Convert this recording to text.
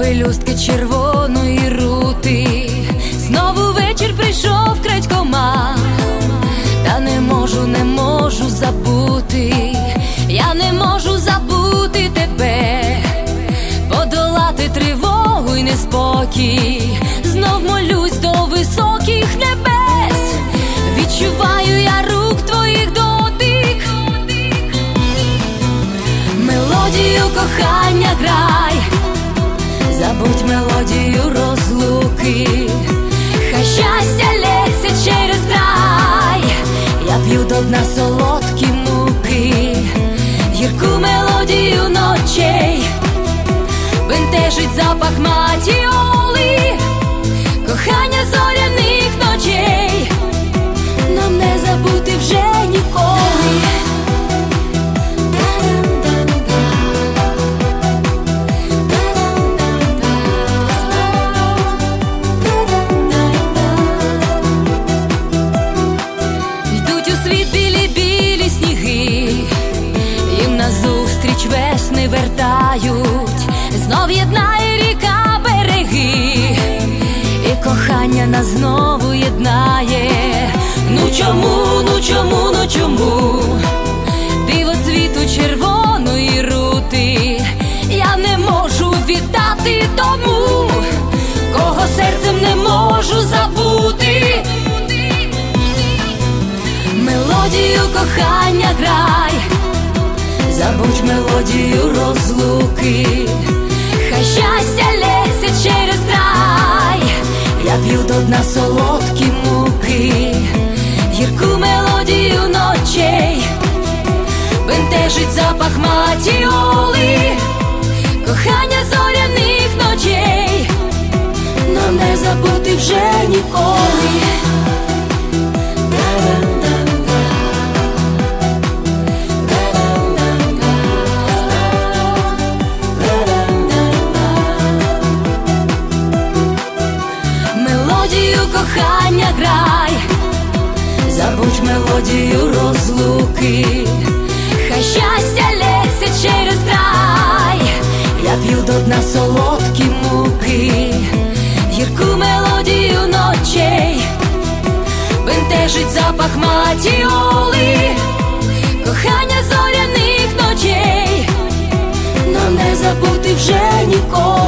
пелюстки червоної рути. Знову вечір прийшов крадькома, та не можу, не можу забути. Я не можу забути тебе, подолати тривогу й неспокій. Знов молюсь до високих небес. Відчуваю мелодію розлуки, хай щастя лється через край, я п'ю до дна солодкі муки, гірку мелодію ночей, бентежить запах матіоли, знов єднає ріка береги, і кохання нас знову єднає. Ну чому, ну чому, ну чому? Диво цвіту червоної рути, я не можу віддати тому, кого серцем не можу забути. Мелодію кохання грай, забудь мелодію розлуки, щастя лється через край, я п'ю до дна солодкі муки, гірку мелодію ночей, бентежить запах матіоли, кохання зоряних ночей, нам не забути вже ніколи. кохання грай, забудь мелодію розлуки, хай щастя лється через край, я п'ю до дна солодкі муки, гірку мелодію ночей, бентежить запах матіоли, кохання зоряних ночей, но не забути вже ніколи.